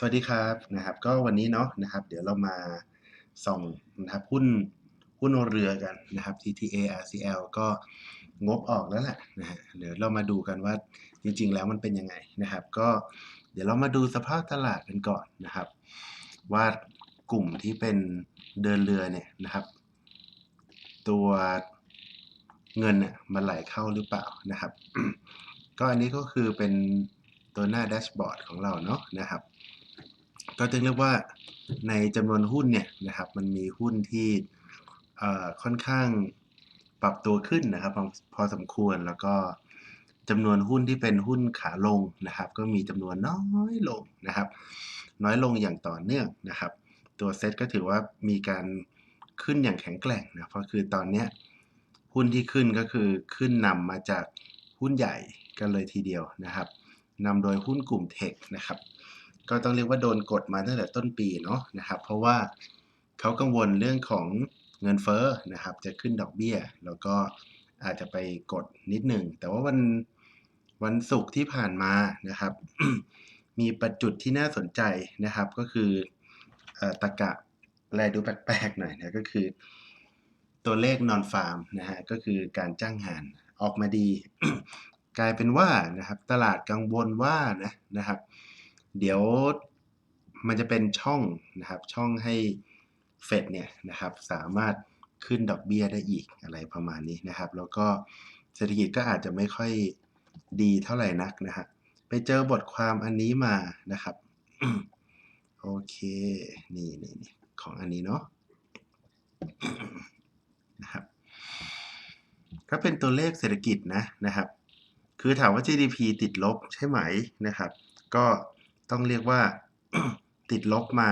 สวัสดีครับนะครับ ก็วันนี้เนาะนะครับ เดี๋ยวเรามาส่องนะครับหุ้นหุ้นเรือกันนะครับ TTA RCL ก็งบออกแล้วแหละนะฮะเดี๋ยวเรามาดูกันว่าจริง ๆ แล้วมันเป็นยังไงนะครับ ก็เดี๋ยวเรามาดูสภาพตลาดกันก่อนนะครับ ว่ากลุ่มที่เป็นเดินเรือเนี่ยนะครับ ตัวเงินเนี่ยมันไหลเข้าหรือเปล่านะครับ ก็อันนี้ก็คือเป็นตัวหน้าแดชบอร์ดของเราเนาะนะครับ ก็จะเรียกว่าในจำนวนหุ้นเนี่ยนะครับมันมีหุ้นที่ค่อนข้างปรับตัวขึ้นนะครับพอสมควรแล้วก็จำนวนหุ้นที่เป็นหุ้นขาลงนะครับ ก็มีจำนวนน้อยลงนะครับ น้อยลงอย่างต่อเนื่องนะครับ ตัวเซ็ตก็ถือว่ามีการขึ้นอย่างแข็งแกร่งนะเพราะคือตอนเนี้หุ้นที่ขึ้นก็คือขึ้นนำมาจากหุ้นใหญ่กันเลยทีเดียวนะครับนำโดยหุ้นกลุ่มเทคนะครับ ก็ต้องเรียกว่าโดนกดมาตั้งแต่ต้นปีเนาะนะครับ เพราะว่าเขากังวลเรื่องของเงินเฟ้อนะครับ จะขึ้นดอกเบี้ย แล้วก็อาจจะไปกดนิดหนึ่ง แต่ว่าวันวันศุกร์ที่ผ่านมานะครับ มีประจุดที่น่าสนใจนะครับ ก็คือตะกะแลดูแปลกๆหน่อยนะก็คือ ตัวเลขนอนฟาร์มนะฮะก็คือการจ้างงานออกมาดี กลายเป็นว่านะครับ ตลาดกังวลว่านะนะครับ เดี๋ยวมันจะเป็นช่องนะครับ ช่องให้เฟดเนี่ยนะครับ สามารถขึ้นดอกเบี้ยได้อีกอะไรประมาณนี้นะครับ แล้วก็เศรษฐกิจก็อาจจะไม่ค่อยดีเท่าไหร่นักนะครับไปเจอบทความอันนี้มานะครับ โอเค นี่นี่นี่ของอันนี้เนาะนะครับถ้าเป็นตัวเลขเศรษฐกิจนะนะครับ คือถามว่า GDP ติดลบใช่ไหมนะครับ ก็ ต้องเรียกว่าติดลบมา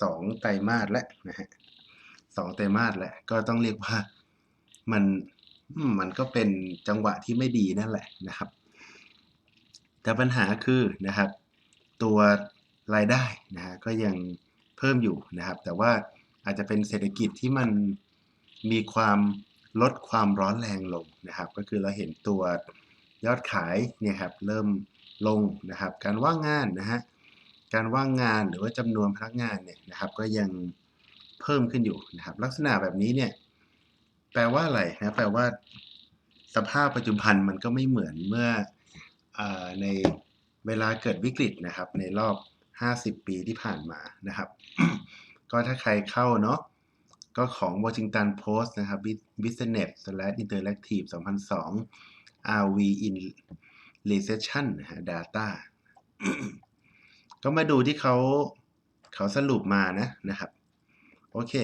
สองไตรมาสแล้วนะฮะสองไตรมาสแล้วก็ต้องเรียกว่ามันมันก็เป็นจังหวะที่ไม่ดีนั่นแหละนะครับ แต่ปัญหาคือนะครับ ตัวรายได้นะฮะก็ยังเพิ่มอยู่นะครับ แต่ว่าอาจจะเป็นเศรษฐกิจที่มันมีความลดความร้อนแรงลงนะครับ ก็คือเราเห็นตัวยอดขายเนี่ยครับเริ่ม ลงนะครับ การว่างงานนะฮะการว่างงานหรือว่าจำนวนพนักงานเนี่ยนะครับก็ยังเพิ่มขึ้นอยู่นะครับ ลักษณะแบบนี้เนี่ยแปลว่าอะไรนะแปลว่าสภาพปัจจุบันมันก็ไม่เหมือนเมื่ออในเวลาเกิดวิกฤตนะครับ ในรอบ 50 ปีที่ผ่านมานะครับ ก็ถ้าใครเข้าเนาะก็ของ Washington Post นะครับ Business slash Interactive 2002 RV in Recession นะฮะ Data ก็มาดูที่เขาเขาสรุปมานะนะครับ โอเค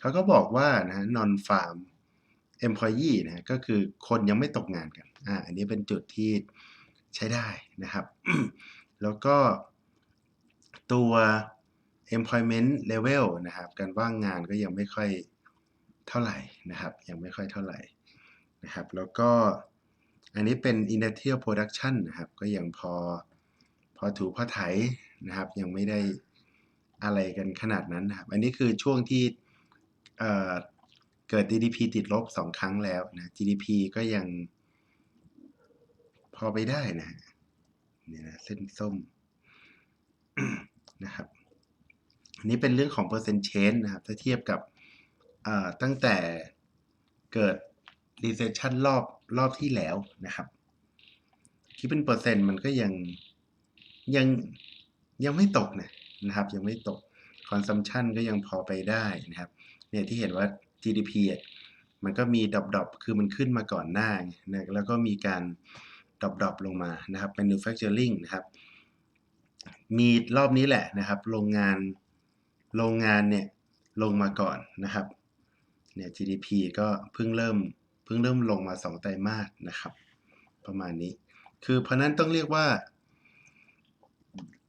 เขาก็บอกว่านะ non farm employee นะก็คือคนยังไม่ตกงานกัน อ่า อันนี้เป็นจุดที่ใช้ได้นะครับ แล้วก็ตัว employment level นะครับ การว่างงานก็ยังไม่ค่อยเท่าไหร่นะครับ ยังไม่ค่อยเท่าไหร่นะครับ แล้วก็ อันนี้เป็น industrial production นะครับ ก็ยังพอพอถูพอไถนะครับ ยังไม่ได้อะไรกันขนาดนั้นนะครับ อันนี้คือช่วงที่เเกิด GDP ติดลบสองครั้งแล้วนะ GDP ก็ยังพอไปได้นะเนี่ยนะเส้นส้มนะครับอันนี้เป็นเรื่องของเปอร์เซ็นต์เชนนะครับ ถ้าเทียบกับตั้งแต่เกิด recession รอบ รอบที่แล้วนะครับคิดเป็นเปอร์เซ็นต์มันก็ยังยังยังไม่ตกนะนะครับ ยังไม่ตก consumption ก็ยังพอไปได้นะครับเนี่ยที่เห็นว่า GDP มันก็มีดรอปดรอปคือมันขึ้นมาก่อนหน้านะแล้วก็มีการดรอปดรอปลงมานะครับ manufacturing นะครับ มีรอบนี้แหละนะครับ โรงงานโรงงานเนี่ยลงมาก่อนนะครับเนี่ย GDP ก็เพิ่งเริ่ม พิ่งเริ่มลงมา 2 ไตรมาสนะครับ ประมาณนี้ คือเพราะนั้นต้องเรียกว่า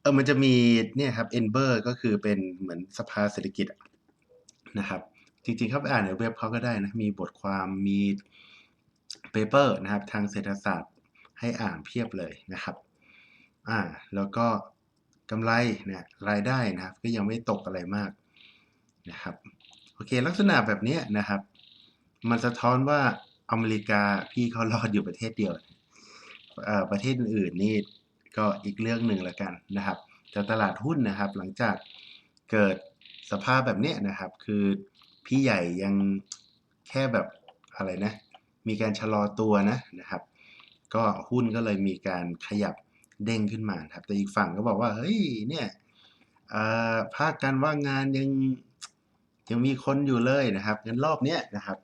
เออมันจะมีเนี่ยครับ e n b e r ก็คือเป็นเหมือนสภาเศรษฐกิจนะครับ จริงๆครับอ่านในเว็บเขาก็ได้นะ มีบทความมีเปเปอร์นะครับ ทางเศรษฐศาสตร์ให้อ่านเพียบเลยนะครับอ่าแล้วก็กำไรเนี่ยรายได้นะครับ ก็ยังไม่ตกอะไรมากนะครับ โอเค ลักษณะแบบนี้นะครับ มันสะท้อนว่า อเมริกาพี่เขารอดอยู่ประเทศเดียวประเทศอื่นนี่ก็อีกเรื่องหนึ่งละกันนะครับแต่ตลาดหุ้นนะครับ หลังจากเกิดสภาพแบบเนี้ยนะครับ คือพี่ใหญ่ยังแค่แบบอะไรนะ มีการชะลอตัวนะนะครับ ก็หุ้นก็เลยมีการขยับเด้งขึ้นมาครับ แต่อีกฝั่งก็บอกว่าเฮ้ยเนี่ยภาคการว่างงานยังยังมีคนอยู่เลยนะครับงั้นรอบเนี้ยนะครับ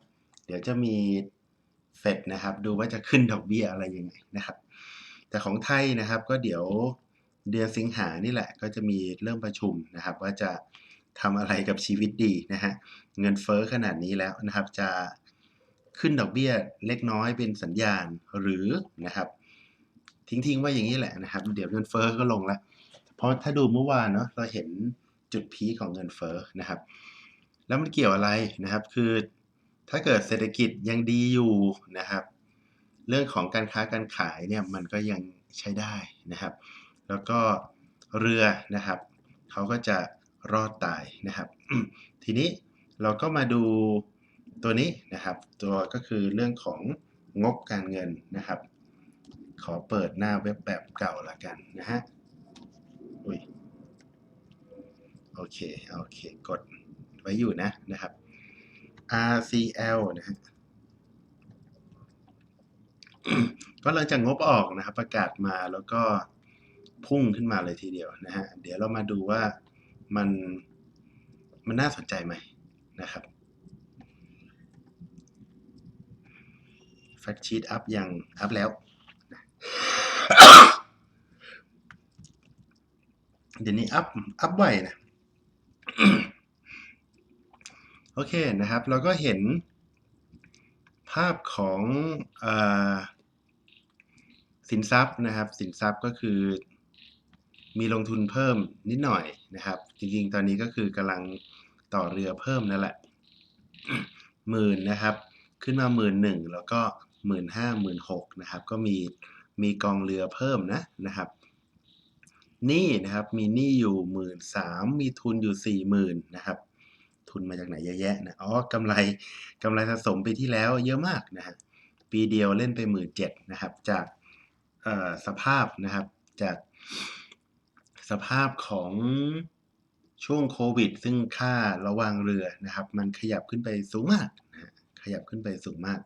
เดี๋ยวจะมี เฟดนะครับ ดูว่าจะขึ้นดอกเบี้ยอะไรยังไงนะครับ แต่ของไทยนะครับก็เดี๋ยวเดือนสิงหานี่แหละ ก็จะมีเริ่มประชุมนะครับ ว่าจะทำอะไรกับชีวิตดีนะฮะเงินเฟ้อขนาดนี้แล้วนะครับ จะขึ้นดอกเบี้ยเล็กน้อยเป็นสัญญาณหรือนะครับ ทิ้งๆไว้อย่างนี้แหละนะครับ เดี๋ยวเงินเฟ้อก็ลงล้วเพราะถ้าดูเมื่อวานเนาะเราเห็นจุดพีของเงินเฟ้อนะครับ แล้วมันเกี่ยวอะไรนะครับ คือ ถ้าเกิดเศรษฐกิจยังดีอยู่นะครับ เรื่องของการค้าการขายเนี่ยมันก็ยังใช้ได้นะครับ แล้วก็เรือนะครับเขาก็จะรอดตายนะครับ ทีนี้เราก็มาดูตัวนี้นะครับ ตัวก็คือเรื่องของงบการเงินนะครับ ขอเปิดหน้าเว็บแบบเก่าละกันนะฮะอุ้ยโอเคโอเคกดไว้อยู่นะนะครับ RCL นะฮะก็หลังจากงบออกนะครับ ประกาศมาแล้วก็พุ่งขึ้นมาเลยทีเดียวนะฮะเดี๋ยวเรามาดูว่ามันมันน่าสนใจไหมนะครับแฟกชีตอัพยังอัพแล้ว เดี๋ยวนี้อัพอัพไวนะ โอเคนะครับ เราก็เห็นภาพของอสินทรัพย์นะครับ สินทรัพย์ก็คือมีลงทุนเพิ่มนิดหน่อยนะครับ จริงๆ ตอนนี้ก็คือกำลังต่อเรือเพิ่มนั่นแหละหมื่นนะครับ ขึ้นมาหมื่นหนึ่งแล้วก็หมื่นห้าหมื่นหกนะครับ ก็มีมีกองเรือเพิ่มนะนะครับหนี้นะครับมีหนี้อยู่หมื่นสามมีทุนอยู่สี่หมื่นนะครับ ทุนมาจากไหนเยอะแยะนะ อ๋อกำไรกำไรสะสมปีที่แล้วเยอะมากนะฮะ ปีเดียวเล่นไปหมื่นเจ็ดนะครับ จากสภาพนะครับ จากสภาพของช่วงโควิด ซึ่งค่าระวางเรือนะครับ มันขยับขึ้นไปสูงมากนะขยับขึ้นไปสูงมาก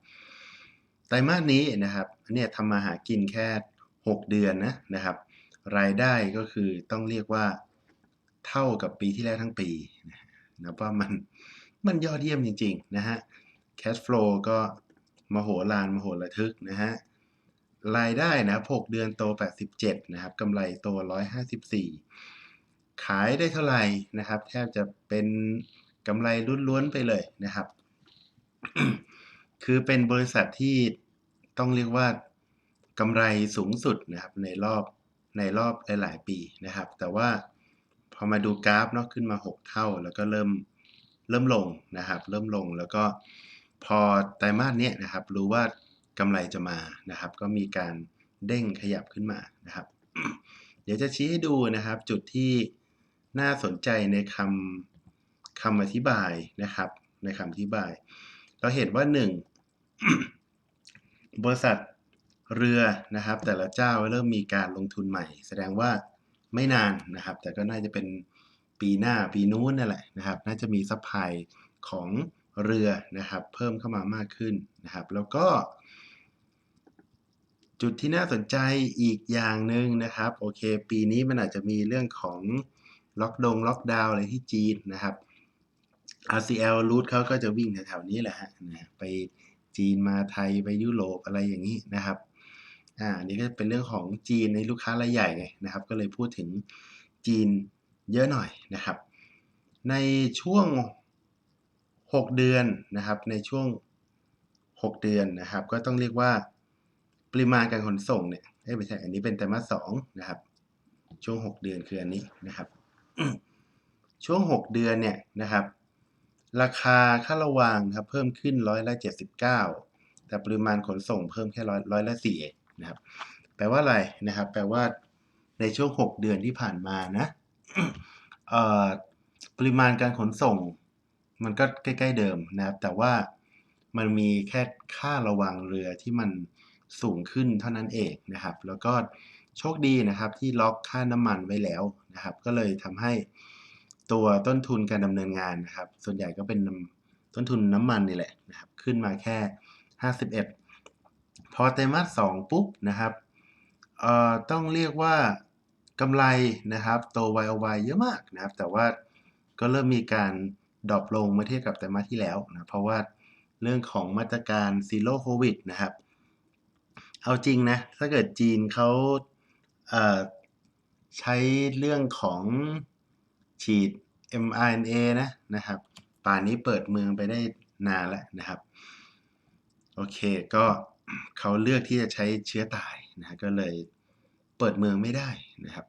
ไตรมาสนี้นะครับเนี่ยทำมาหากินแค่ 6 เดือนนะนะครับ รายได้ก็คือต้องเรียกว่าเท่ากับปีที่แล้วทั้งปีนะ นะว่ามันมันยอดเยี่ยมจริงๆนะฮะ cash flow ก็มโหฬารมโหระทึกนะฮะรายได้นะ6เดือนโต 87 นะครับกำไรโต 154 ขายได้เท่าไหร่นะครับ แทบจะเป็นกำไรล้วนๆไปเลยนะครับ คือเป็นบริษัทที่ต้องเรียกว่ากำไรสูงสุดนะครับในรอบในรอบหลาย ๆ ปีนะครับ แต่ว่า พอมาดูกราฟเนาะขึ้นมา 6 เท่า แล้วก็เริ่มเริ่มลงนะครับ เริ่มลงแล้วก็พอไตรมาสเนี้ยนะครับ รู้ว่ากำไรจะมานะครับ ก็มีการเด้งขยับขึ้นมานะครับ เดี๋ยวจะชี้ให้ดูนะครับ จุดที่น่าสนใจในคำคำอธิบายนะครับ ในคำอธิบาย เราเห็นว่า 1 บริษัทเรือนะครับ แต่ละเจ้าเริ่มมีการลงทุนใหม่ แสดงว่า ไม่นานนะครับ แต่ก็น่าจะเป็นปีหน้าปีนู้นนั่นแหละนะครับ น่าจะมีซัพพลายของเรือนะครับ เพิ่มเข้ามามากขึ้นนะครับ แล้วก็ จุดที่น่าสนใจอีกอย่างหนึ่งนะครับ โอเค ปีนี้มันอาจจะมีเรื่องของล็อกดงล็อกดาวน์อะไรที่จีนนะครับ RCL รูทเขาก็จะวิ่งแถวๆนี้แหละฮะนะไปจีนมาไทยไปยุโรปอะไรอย่างนี้นะครับ อ่านี่ก็เป็นเรื่องของจีนในลูกค้ารายใหญ่ไงนะครับ ก็เลยพูดถึงจีนเยอะหน่อยนะครับ ในช่วง 6 เดือนนะครับ ในช่วง 6 เดือนนะครับ ก็ต้องเรียกว่าปริมาณการขนส่งเนี่ยไม่ใช่ อันนี้เป็นไตรมาสสองนะครับ ช่วง 6 เดือนคืออันนี้นะครับ ช่วง 6 เดือนเนี่ยนะครับ ราคาค่าระวางครับ เพิ่มขึ้นร้อยละ79แต่ปริมาณขนส่งเพิ่มแค่ร้อยร้อยละ4เอง นะครับแปลว่าอะไรนะครับ แปลว่าในช่วง 6 เดือนที่ผ่านมานะปริมาณการขนส่ง มันก็ใกล้ ๆ เดิมนะครับ แต่ว่ามันมีแค่ค่าระวางเรือที่มันสูงขึ้นเท่านั้นเองนะครับ แล้วก็โชคดีนะครับที่ล็อกค่าน้ำมันไว้แล้วนะครับ ก็เลยทำให้ตัวต้นทุนการดำเนินงานนะครับ ส่วนใหญ่ก็เป็นต้นทุนน้ำมันนี่แหละนะครับ ขึ้นมาแค่ 51 พอไตรมาสสองปุ๊บนะครับต้องเรียกว่ากำไรนะครับโต YOY เยอะมากนะครับ แต่ว่าก็เริ่มมีการดรอปลงเมื่อเทียบกับไตรมาสที่แล้วนะเพราะว่าเรื่องของมาตรการซีโร่โควิดนะครับ เอาจริงนะ ถ้าเกิดจีนเขาเใช้เรื่องของฉีด mRNA นะนะครับ ป่านนี้เปิดเมืองไปได้นานแล้วนะครับ โอเคก็ เขาเลือกที่จะใช้เชื้อตายนะก็เลยเปิดเมืองไม่ได้นะครับ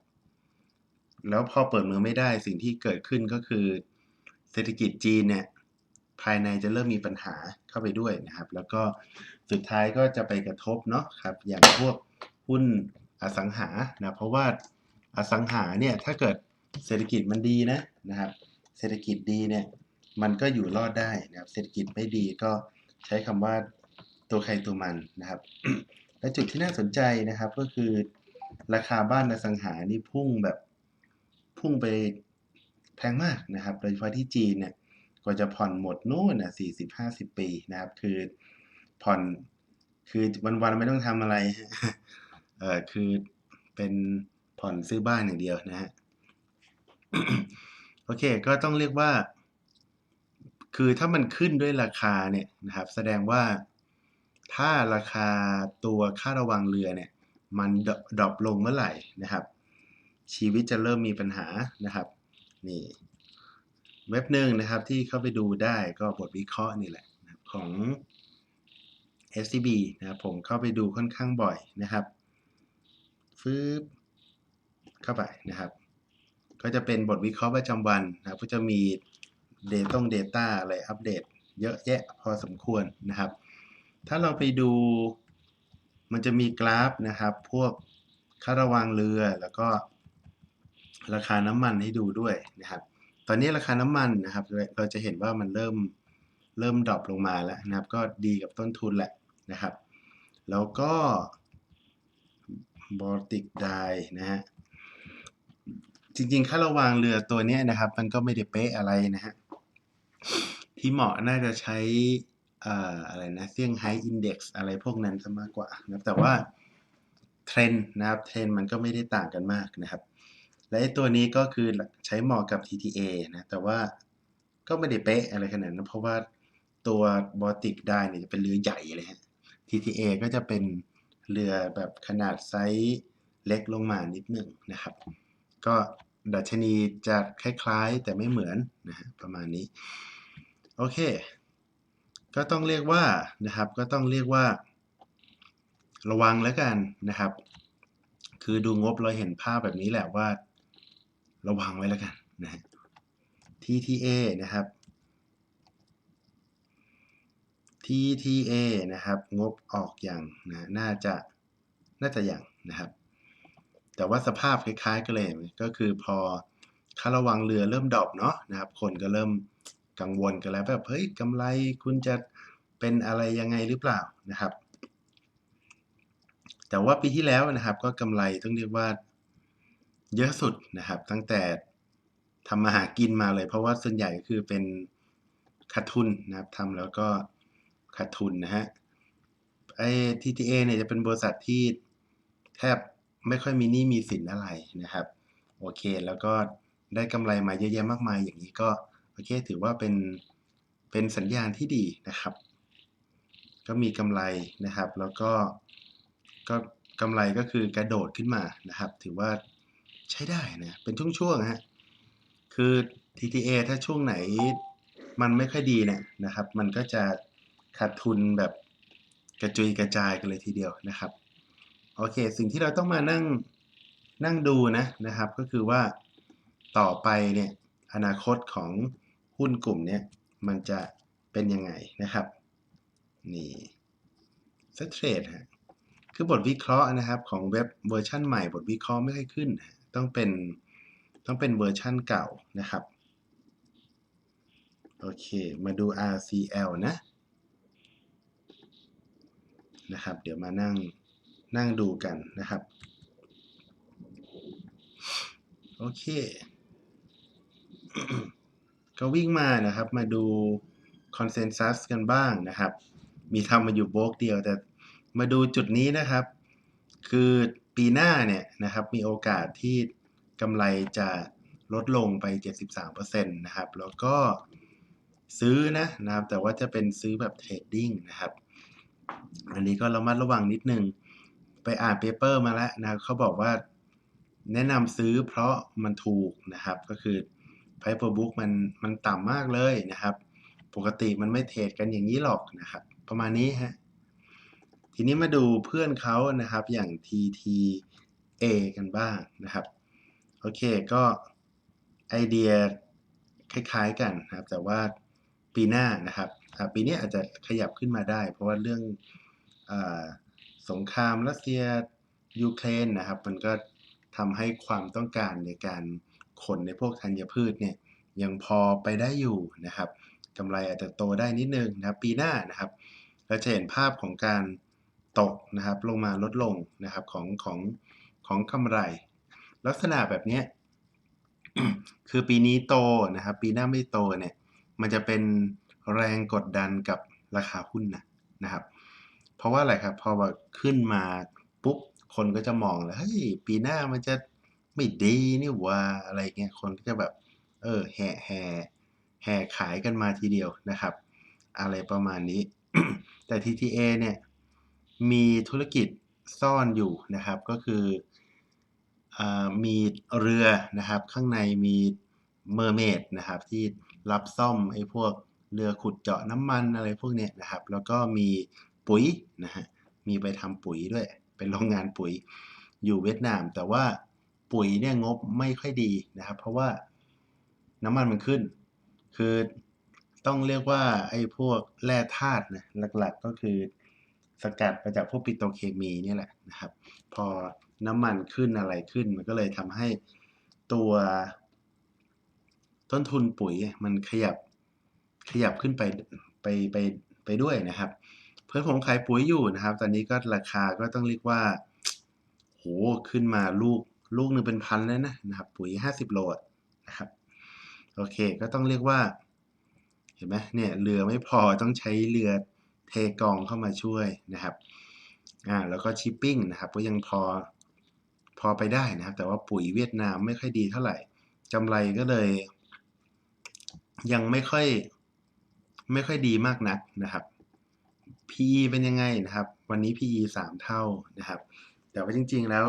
แล้วพอเปิดเมืองไม่ได้สิ่งที่เกิดขึ้นก็คือ เศรษฐกิจจีนเนี่ยภายในจะเริ่มมีปัญหาเข้าไปด้วยนะครับ แล้วก็สุดท้ายก็จะไปกระทบเนาะครับ อย่างพวกหุ้นอสังหานะเพราะว่าอสังหาเนี่ยถ้าเกิดเศรษฐกิจมันดีนะนะครับ เศรษฐกิจดีเนี่ยมันก็อยู่รอดได้นะครับ เศรษฐกิจไม่ดีก็ใช้คำว่า ตัวใครตัวมันนะครับ และจุดที่น่าสนใจนะครับก็คือราคาบ้านอสังหานี่พุ่งแบบพุ่งไปแพงมากนะครับ โดยเฉพาะที่จีนเนี่ยกว่าจะผ่อนหมดนู่นนะสี่สิบห้าสิบปีนะครับ คือผ่อนคือวันๆไม่ต้องทำอะไรเออคือเป็นผ่อนซื้อบ้านอย่างเดียวนะฮะโอเค ก็ต้องเรียกว่า คือถ้ามันขึ้นด้วยราคาเนี่ยนะครับ แสดงว่า ถ้าราคาตัวค่าระวังเรือเนี่ยมันดรอปลงเมื่อไหร่นะครับ ชีวิตจะเริ่มมีปัญหานะครับนี่เว็บหนึ่งนะครับที่เข้าไปดูได้ก็บทวิเคราะห์นี่แหละของ SCB นะครับผมเข้าไปดูค่อนข้างบ่อยนะครับฟืบเข้าไปนะครับ ก็จะเป็นบทวิเคราะห์ประจำวันนะครับก็จะมีเดต้ง Data อะไรอัปเดต เยอะแยะพอสมควรนะครับ ถ้าเราไปดูมันจะมีกราฟนะครับ พวกค่าระวังเรือแล้วก็ราคาน้ำมันให้ดูด้วยนะครับ ตอนนี้ราคาน้ำมันนะครับ เราจะเห็นว่ามันเริ่มเริ่มดรอปลงมาแล้วนะครับ ก็ดีกับต้นทุนแหละนะครับ แล้วก็บอลติกไดนะฮะจริงๆ ค่าระวางเรือตัวนี้นะครับ มันก็ไม่ได้เป๊ะอะไรนะฮะที่เหมาะน่าจะใช้ อะไรนะเซี่ยงไฮ้อินเด็กซ์อะไรพวกนั้นซะมากกว่านะแต่ว่าเทรนด์นะครับเทรนด์มันก็ไม่ได้ต่างกันมากนะครับ และตัวนี้ก็คือใช้เหมาะกับ TTA นะแต่ว่าก็ไม่ได้เป๊ะอะไรขนาดนั้นเพราะว่าตัวบอติกได้เนี่ยจะเป็นเรือใหญ่เลยฮะ TTA ก็จะเป็นเรือแบบขนาดไซส์เล็กลงมานิดหนึ่งนะครับ ก็ดัชนีจะคล้ายๆแต่ไม่เหมือนนะฮะประมาณนี้ โอเค ก็ต้องเรียกว่านะครับ ก็ต้องเรียกว่า ระวังแล้วกันนะครับ คือดูงบเราเห็นภาพแบบนี้แหละว่า ระวังไว้แล้วกันนะฮะ TTA นะครับ TTA นะครับ งบออกอย่างนะน่าจะน่าจะอย่างนะครับ แต่ว่าสภาพคล้ายๆกันเลยก็คือพอค่าระวังเรือเริ่มดรอปเนาะนะครับ คนก็เริ่ม กังวลกันแล้วแบบเฮ้ยกำไรคุณจะเป็นอะไรยังไงหรือเปล่านะครับ แต่ว่าปีที่แล้วนะครับ ก็กำไรต้องเรียกว่าเยอะสุดนะครับ ตั้งแต่ทำมาหากินมาเลย เพราะว่าส่วนใหญ่ก็คือเป็นขาดทุนนะครับทำแล้วก็ขาดทุนนะฮะไอ้ TTA เนี่ยจะเป็นบริษัทที่แทบไม่ค่อยมีหนี้มีสินอะไรนะครับ โอเค แล้วก็ได้กำไรมาเยอะแยะมากมายอย่างนี้ก็ อเคถือว่าเป็นเป็นสัญญาณที่ดีนะครับ ก็มีกำไรนะครับ แล้วก็ก็กำไรก็คือกระโดดขึ้นมานะครับ ถือว่าใช้ได้นะ เป็นช่วงๆฮะคือ TTA ถ้าช่วงไหนมันไม่ค่อยดีเนี่ยนะครับ มันก็จะขาดทุนแบบกระจุยกระจายกันเลยทีเดียวนะครับ โอเค สิ่งที่เราต้องมานั่งนั่งดูนะนะครับ ก็คือว่าต่อไปเนี่ยอนาคตของ หุ้นกลุ่มเนี้ยมันจะเป็นยังไงนะครับ นี่เซตเทรดฮะคือบทวิเคราะห์นะครับของเว็บเวอร์ชันใหม่บทวิเคราะห์ไม่ค่อยขึ้น ต้องเป็นต้องเป็นเวอร์ชันเก่านะครับ โอเค มาดู RCL นะนะครับ เดี๋ยวมานั่งนั่งดูกันนะครับ โอเค ก็วิ่งมานะครับ มาดูคอนเซน s ัสกันบ้างนะครับ มีทำมาอยู่โบกเดียว แต่มาดูจุดนี้นะครับ คือปีหน้าเนี่ยนะครับ มีโอกาสที่กำไรจะลดลงไป 73%นะครับ แล้วก็ซื้อนะนะครับ แต่ว่าจะเป็นซื้อแบบเทรดดิ้งนะครับ อันนี้ก็ระมัดระวังนิดนึง ไปอ่านเปเปอร์มาแล้วนะเขาบอกว่าแนะนำซื้อเพราะมันถูกนะครับ ก็คือ Price per book มันมันต่ำมากเลยนะครับ ปกติมันไม่เทรดกันอย่างนี้หรอกนะครับ ประมาณนี้ฮะทีนี้มาดูเพื่อนเขานะครับอย่าง TTA กันบ้างนะครับ โอเคก็ไอเดียคล้ายๆกันนะครับ แต่ว่าปีหน้านะครับปีนี้อาจจะขยับขึ้นมาได้ เพราะว่าเรื่องอสงครามรัสเซียยูเครนนะครับ มันก็ทำให้ความต้องการในการ ขนในพวกธัญพืชเนี่ยยังพอไปได้อยู่นะครับกำไรอาจจะโตได้นิดนึงนะครับปีหน้านะครับเราจะเห็นภาพของการตกนะครับลงมาลดลงนะครับของของของกำไร ลักษณะแบบนี้คือปีนี้โตนะครับ ปีหน้าไม่โตเนี่ยมันจะเป็นแรงกดดันกับราคาหุ้นนะนะครับ เพราะว่าอะไรครับพอแบบขึ้นมาปุ๊บคนก็จะมองแล้วเฮ้ยปีหน้ามันจะ ไม่ดีนี่หว่าอะไรเงี้ยคนก็จะแบบเออแห่แห่แห่ขายกันมาทีเดียวนะครับ อะไรประมาณนี้ แต่ TTA เนี่ยมีธุรกิจซ่อนอยู่นะครับก็คืออมีเรือนะครับข้างในมีเมอร์เมดนะครับที่รับซ่อมไอ้พวกเรือขุดเจาะน้ำมันอะไรพวกเนี้ยนะครับ แล้วก็มีปุ๋ยนะฮะมีไปทำปุ๋ยด้วย เป็นโรงงานปุ๋ยอยู่เวียดนาม แต่ว่า ปุ๋ยเนี่ยงบไม่ค่อยดีนะครับ เพราะว่าน้ำมันมันขึ้น คือต้องเรียกว่าไอ้พวกแร่ธาตุนะหลักๆก็คือสกัดมาจากพวกปิโตรเคมีนี่แหละนะครับ พอน้ำมันขึ้นอะไรขึ้น มันก็เลยทำให้ตัวต้นทุนปุ๋ยมันขยับขยับขึ้นไปไปไปไปด้วยนะครับ เพื่อนผมขายปุ๋ยอยู่นะครับ ตอนนี้ก็ราคาก็ต้องเรียกว่าโหขึ้นมาลูก ลูกหนึ่งเป็นพันแล้วนะนะครับ ปุ๋ย 50 โลนะครับ โอเค ก็ต้องเรียกว่า เห็นไหมเนี่ยเรือไม่พอต้องใช้เรือเทกองเข้ามาช่วยนะครับ อ่า แล้วก็ชิปปิ้งนะครับ ก็ยังพอพอไปได้นะครับ แต่ว่าปุ๋ยเวียดนามไม่ค่อยดีเท่าไหร่กำไรก็เลย ยังไม่ค่อยไม่ค่อยดีมากนักนะครับ PE เป็นยังไงนะครับ วันนี้ PE 3 เท่านะครับ แต่ว่าจริง ๆ แล้ว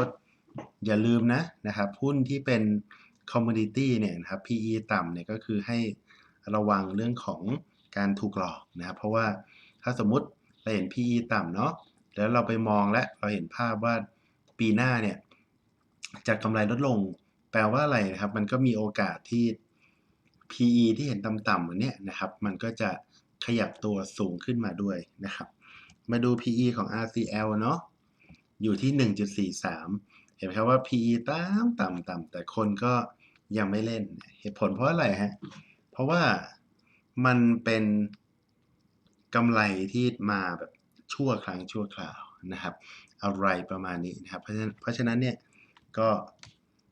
อย่าลืมนะนะครับหุ้นที่เป็น commodity เนี่ยนะครับ PE ต่ำเนี่ยก็คือให้ระวังเรื่องของการถูกหลอกนะครับ เพราะว่าถ้าสมมติเราเห็น PE ต่ำเนาะแล้วเราไปมองและเราเห็นภาพว่าปีหน้าเนี่ยจะกำไรลดลง แปลว่าอะไรนะครับ มันก็มีโอกาสที่ PE ที่เห็นต่ำๆเหมือนเนี้ยนะครับ มันก็จะขยับตัวสูงขึ้นมาด้วยนะครับ มาดู PE ของ RCL เนาะอยู่ที่ 1.43 ห็นไหมครับว่า PE ต่ำต่ำต่ำแต่คนก็ยังไม่เล่น เหตุผลเพราะอะไรฮะ เพราะว่ามันเป็นกำไรที่มาแบบชั่วครั้งชั่วคราวนะครับ อะไรประมาณนี้นะครับ เพราะฉะนั้นเพราะฉะนั้นเนี่ยก็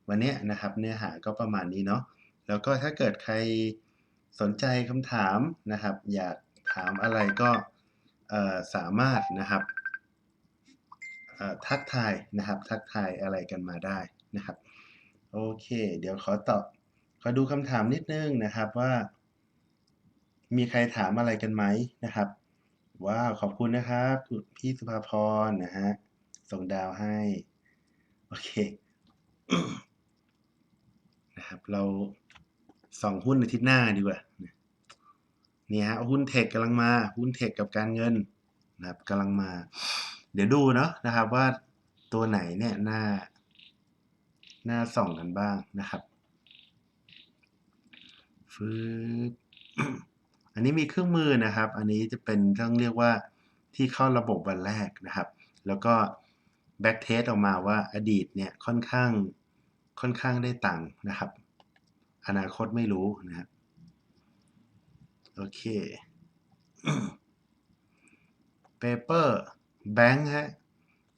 วันนี้นะครับเนื้อหาก็ประมาณนี้เนาะ แล้วก็ถ้าเกิดใครสนใจคำถามนะครับ อยากถามอะไรก็สามารถนะครับ ทักทายนะครับ ทักทายอะไรกันมาได้นะครับ โอเค เดี๋ยวขอตอบขอดูคำถามนิดนึงนะครับว่า มีใครถามอะไรกันไหมนะครับว้าวขอบคุณนะครับพี่สุภาพรนะฮะส่งดาวให้ โอเคนะครับเราส่องหุ้นอาทิตย์หน้าดีกว่านี่ฮะหุ้นเทคกำลังมา หุ้นเทคกับการเงินนะครับกำลังมา ดี๋ยวดูเนาะนะครับว่าตัวไหนเนี่ยหน่าหน่าส่องกันบ้างนะครับฟืบอันนี้มีเครื่องมือนะครับ อันนี้จะเป็นต้องเรียกว่าที่เข้าระบบวันแรกนะครับ แล้วก็แบ็กเทสออกมาว่าอดีตเนี่ยค่อนข้างค่อนข้างได้ตังค์นะครับ อนาคตไม่รู้นะครับโอเคเปเปอร์ แบงค์ฮะ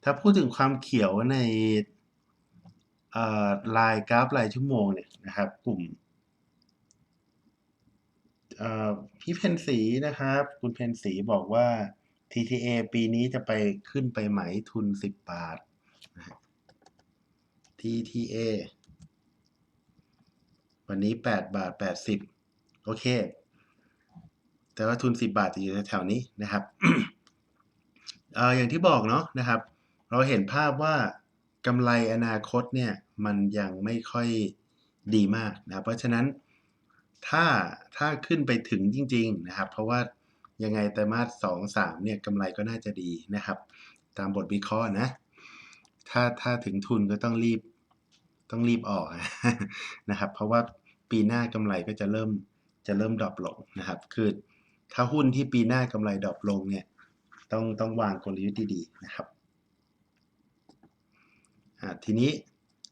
ถ้าพูดถึงความเขียวในลายกราฟรายชั่วโมงเนี่ยนะครับ กลุ่มพี่เพนสีนะครับ คุณเพนสีบอกว่า TTA ปีนี้จะไปขึ้นไปไหมทุน 10 บาท TTA วันนี้ 8 บาท 80 โอเค แต่ว่าทุน 10 บาทจะอยู่แถวๆนี้นะครับ อ่ออย่างที่บอกเนาะนะครับ เราเห็นภาพว่ากำไรอนาคตเนี่ยมันยังไม่ค่อยดีมากนะเพราะฉะนั้นถ้าถ้าขึ้นไปถึงจริง ๆนะครับ เพราะว่ายังไงไตรมาสสองสามเนี่ยกำไรก็น่าจะดีนะครับ ตามบทวิเคราะห์นะ ถ้าถ้าถึงทุนก็ต้องรีบต้องรีบออกนะครับ เพราะว่าปีหน้ากำไรก็จะเริ่มจะเริ่มดรอปลงนะครับ คือถ้าหุ้นที่ปีหน้ากำไรดรอปลงเนี่ย ต้องต้องวางกลยุทธ์ดีๆนะครับทีนี้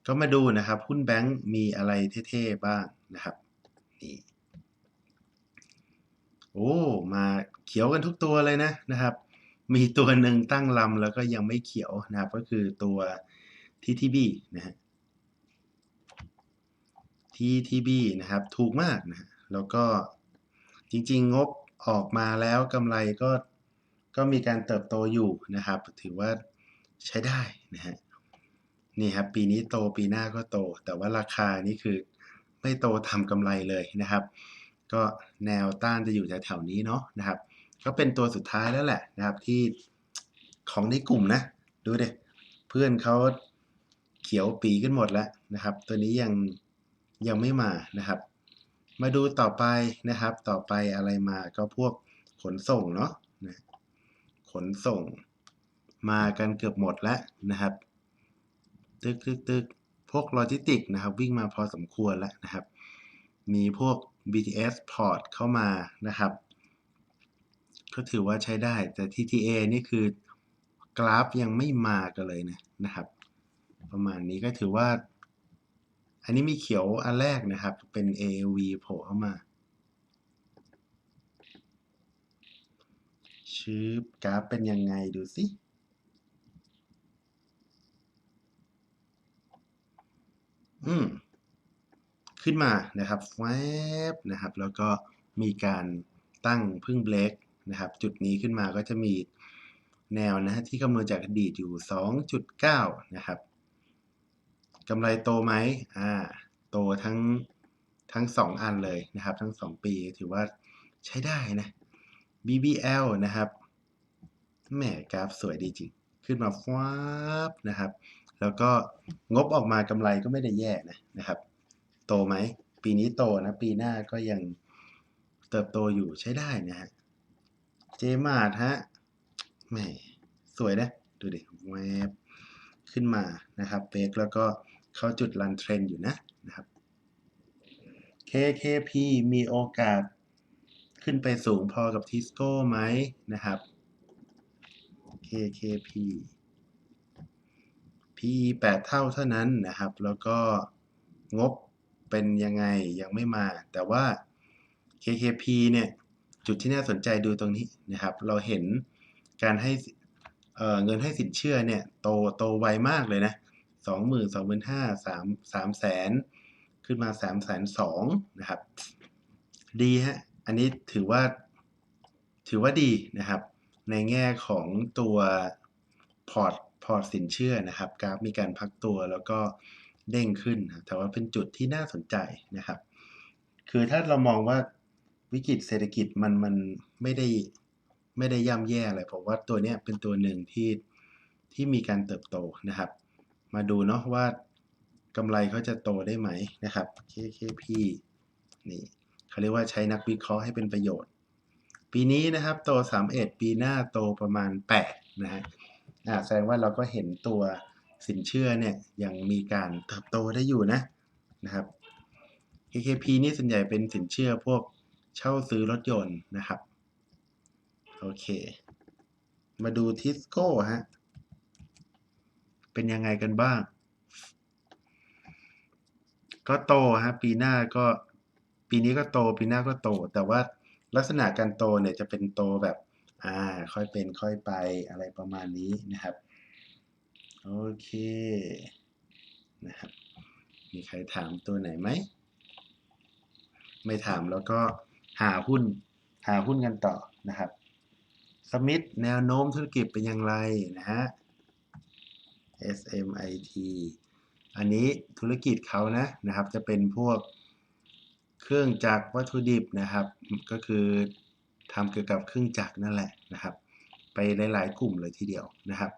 ก็มาดูนะครับหุ้นแบงก์มีอะไรเท่ๆบ้างนะครับนี่โอ้มาเขียวกันทุกตัวเลยนะนะครับ มีตัวหนึ่งตั้งลำแล้วก็ยังไม่เขียวนะครับ ก็คือตัว TTB นะฮะ TTB นะครับ ถูกมากนะฮะแล้วก็จริงๆ งบออกมาแล้วกำไรก็ ก็มีการเติบโตอยู่นะครับ ถือว่าใช้ได้นะฮะนี่ครับปีนี้โตปีหน้าก็โต แต่ว่าราคานี่คือไม่โตทำกำไรเลยนะครับ ก็แนวต้านจะอยู่แถวๆนี้เนาะนะครับ ก็เป็นตัวสุดท้ายแล้วแหละนะครับที่ของในกลุ่มนะ ดูดิเพื่อนเขาเขียวปีกันหมดแล้วนะครับ ตัวนี้ยังยังไม่มานะครับ มาดูต่อไปนะครับ ต่อไปอะไรมาก็พวกขนส่งเนาะนะ ขนส่ง มากันเกือบหมดแล้วนะครับ ตึกตึกตึกพวกโลจิสติกนะครับ วิ่งมาพอสมควรแล้วนะครับ มีพวก BTS port เข้ามานะครับ ก็ถือว่าใช้ได้แต่ TTA นี่คือกราฟยังไม่มากันเลยนะนะครับ ประมาณนี้ก็ถือว่า อันนี้มีเขียวอันแรกนะครับ เป็น AAV โผล่เข้ามา ชื่อกราฟเป็นยังไงดูสิอืมขึ้นมานะครับแวบนะครับ แล้วก็มีการตั้งพึ่งเบรกนะครับ จุดนี้ขึ้นมาก็จะมีแนวนะฮะที่คำนวณจากอดีตอยู่ 2.9 นะครับกำไรโตไหมอ่า โตทั้งทั้ง 2 อันเลยนะครับ ทั้ง 2 ปีถือว่าใช้ได้นะ BBL นะครับแหมกราฟสวยดีจริง ขึ้นมาฟ้าบนะครับ แล้วก็งบออกมากำไรก็ไม่ได้แย่นะนะครับ โตไหม ปีนี้โตนะ ปีหน้าก็ยังเติบโตอยู่ใช้ได้นะฮะ เจมาร์ฮะแหมสวยนะ ดูดิแวบขึ้นมานะครับเบรกแล้วก็เข้าจุดรันเทรนอยู่นะนะครับ KKP มีโอกาส ขึ้นไปสูงพอกับทิสโก้ไหมนะครับ KKP PE 8 เท่าเท่านั้นนะครับ แล้วก็งบเป็นยังไงยังไม่มา แต่ว่า KKP เนี่ย จุดที่น่าสนใจดูตรงนี้นะครับ เราเห็นการให้เเงินให้สินเชื่อเนี่ย โตโตไวมากเลยนะสองหมื่นสองหมื่นห้าสามสามแสนขึ้นมาสามแสนสองนะครับ ดีฮะ อันนี้ถือว่าถือว่าดีนะครับ ในแง่ของตัวพอร์ตพอร์ตสินเชื่อนะครับกราฟมีการพักตัวแล้วก็เด้งขึ้นนะแต่ว่าเป็นจุดที่น่าสนใจนะครับ คือถ้าเรามองว่าวิกฤตเศรษฐกิจมันมันไม่ได้ไม่ได้ย่ำแย่อะไรผมว่าตัวเนี้ยเป็นตัวหนึ่งที่ที่มีการเติบโตนะครับ มาดูเนาะว่ากำไรเขาจะโตได้ไหมนะครับ KKP นี่ เขาเรียกว่าใช้นักวิเคราะห์ให้เป็นประโยชน์ ปีนี้นะครับโต31 ปีหน้าโตประมาณ8นะฮะแสดงว่าเราก็เห็นตัวสินเชื่อเนี่ยยังมีการเติบโตได้อยู่นะนะครับ KKP นี่ส่วนใหญ่เป็นสินเชื่อพวกเช่าซื้อรถยนต์นะครับ โอเค มาดูทิสโก้ฮะ เป็นยังไงกันบ้าง ก็โตฮะปีหน้าก็ ปีนี้ก็โตปีหน้าก็โต แต่ว่าลักษณะการโตเนี่ยจะเป็นโตแบบอ่าค่อยเป็นค่อยไปอะไรประมาณนี้นะครับ โอเคนะครับ มีใครถามตัวไหนไหม ไม่ถามแล้วก็หาหุ้นหาหุ้นกันต่อนะครับสมิธแนวโน้มธุรกิจเป็นอย่างไรนะฮะ SMIT อันนี้ธุรกิจเขานะนะครับจะเป็นพวก เครื่องจักรวัตถุดิบนะครับ ก็คือทำเกี่ยวกับเครื่องจักรนั่นแหละนะครับ ไปหลาย ๆ กลุ่มเลยทีเดียวนะครับ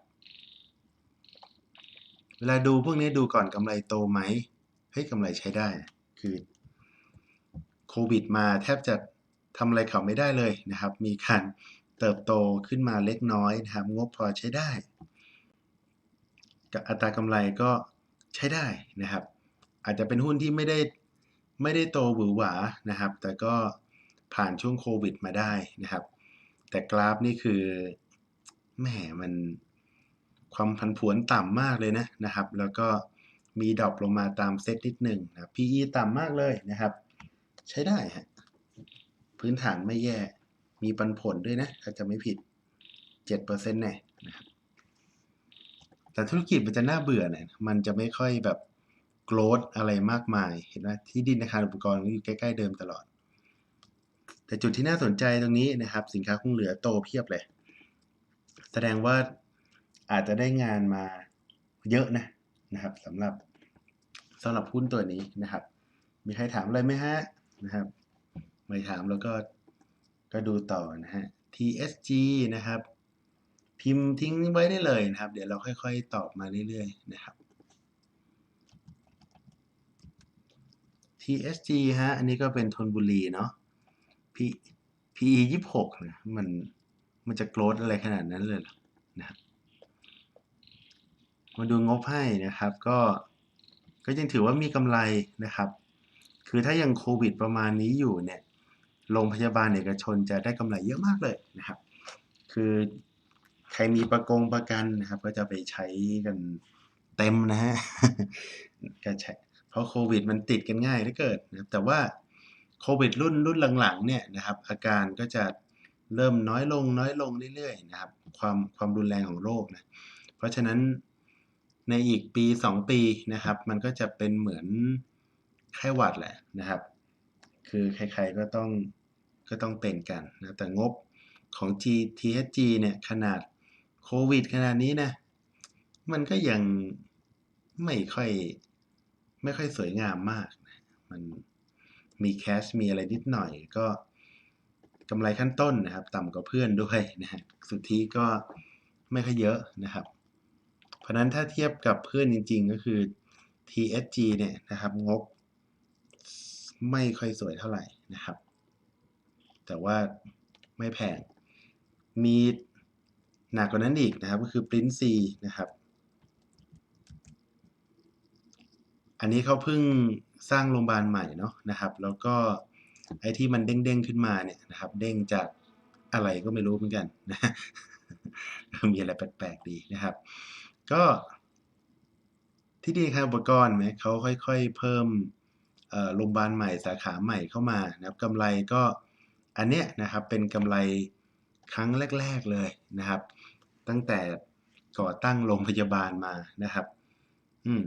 เวลาดูพวกนี้ดูก่อนกำไรโตไหมเฮ้ยกำไรใช้ได้ คือโควิดมาแทบจะทำอะไรเขาไม่ได้เลยนะครับ มีการเติบโตขึ้นมาเล็กน้อยนะครับ งบพอใช้ได้กับอัตรากำไรก็ใช้ได้นะครับ อาจจะเป็นหุ้นที่ไม่ได้ ไม่ได้โตหวือหวานะครับ แต่ก็ผ่านช่วงโควิดมาได้นะครับ แต่กราฟนี่คือแหมมันความผันผวนต่ำมากเลยนะนะครับ แล้วก็มีดรอปลงมาตามเซตนิดหนึ่งนะ PE ต่ำมากเลยนะครับ ใช้ได้ฮะพื้นฐานไม่แย่มีปันผลด้วยนะ ถ้าจะไม่ผิด 7%แน่นะครับแต่ธุรกิจมันจะน่าเบื่อเนี่ยมันจะไม่ค่อยแบบ โกรดอะไรมากมาย เห็นไหมที่ดินอาคารอุปกรณ์ก็อยู่ใกล้ ๆ เดิมตลอด แต่จุดที่น่าสนใจตรงนี้นะครับ สินค้าคงเหลือโตเพียบเลย แสดงว่าอาจจะได้งานมาเยอะนะนะครับสำหรับสำหรับหุ้นตัวนี้นะครับ มีใครถามอะไรไหมฮะนะครับไม่ถามแล้วก็ก็ดูต่อนะฮะ TSG นะครับ พิมพ์ทิ้งไว้ได้เลยนะครับ เดี๋ยวเราค่อยๆ ตอบมาเรื่อยๆนะครับ TSG ฮะ อันนี้ก็เป็นทนบุรีเนาะ P PE ยี่หกนะมันมันจะโกรธอะไรขนาดนั้นเลยนะครับมาดูงบให้นะครับก็ก็ยังถือว่ามีกำไรนะครับ คือถ้ายังโควิดประมาณนี้อยู่เนี่ยโรงพยาบาลเอกชนจะได้กำไรเยอะมากเลยนะครับ คือใครมีประกงประกันนะครับ ก็จะไปใช้กันเต็มนะฮะก็ใช้ เพราะโควิดมันติดกันง่ายเหลือเกินนะครับแต่ว่าโควิดรุ่นรุ่นหลังๆเนี่ยนะครับอาการก็จะเริ่มน้อยลงน้อยลงเรื่อยๆนะครับความความรุนแรงของโรคนะเพราะฉะนั้นในอีกปีสองปีนะครับ มันก็จะเป็นเหมือนไข้หวัดแหละนะครับ คือใครๆก็ต้องก็ต้องเป็นกันนะแต่งบของ G THG เนี่ยขนาดโควิดขนาดนี้นะมันก็ยังไม่ค่อย ไม่ค่อยสวยงามมาก มันมีแคชมีอะไรนิดหน่อย ก็กำไรขั้นต้นนะครับ ต่ำกว่าเพื่อนด้วยนะฮะสุทธิก็ไม่ค่อยเยอะนะครับ เพราะนั้นถ้าเทียบกับเพื่อนจริง ๆ ก็คือ TSG เนี่ยนะครับงบไม่ค่อยสวยเท่าไหร่นะครับ แต่ว่าไม่แพง มีหนักกว่านั้นอีกนะครับ ก็คือ Print C นะครับ อันนี้เขาเพิ่งสร้างโรงพยาบาลใหม่เนาะนะครับ แล้วก็ไอ้ที่มันเด้งๆขึ้นมาเนี่ยนะครับ เด้งจากอะไรก็ไม่รู้เหมือนกันนะมีอะไรแปลกๆดีนะครับ ก็ที่ดีครับอุปกรณ์ไหมเขาค่อยๆ เพิ่มโรงพยาบาลใหม่สาขาใหม่เข้ามานะครับกำไรก็อันเนี้ยนะครับเป็นกำไรครั้งแรก ๆเลยนะครับ ตั้งแต่ก่อตั้งโรงพยาบาลมานะครับ อืม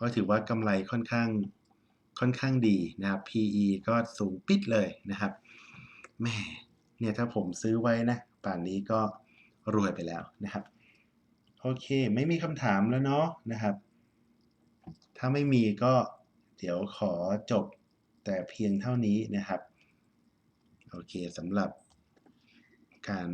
ก็ถือว่ากำไรค่อนข้างค่อนข้างดีนะครับ PE ก็สูงปิดเลยนะครับแม่เนี่ยถ้าผมซื้อไว้นะป่านนี้ก็รวยไปแล้วนะครับ โอเค ไม่มีคำถามแล้วเนาะนะครับ ถ้าไม่มีก็เดี๋ยวขอจบแต่เพียงเท่านี้นะครับ โอเคสำหรับการ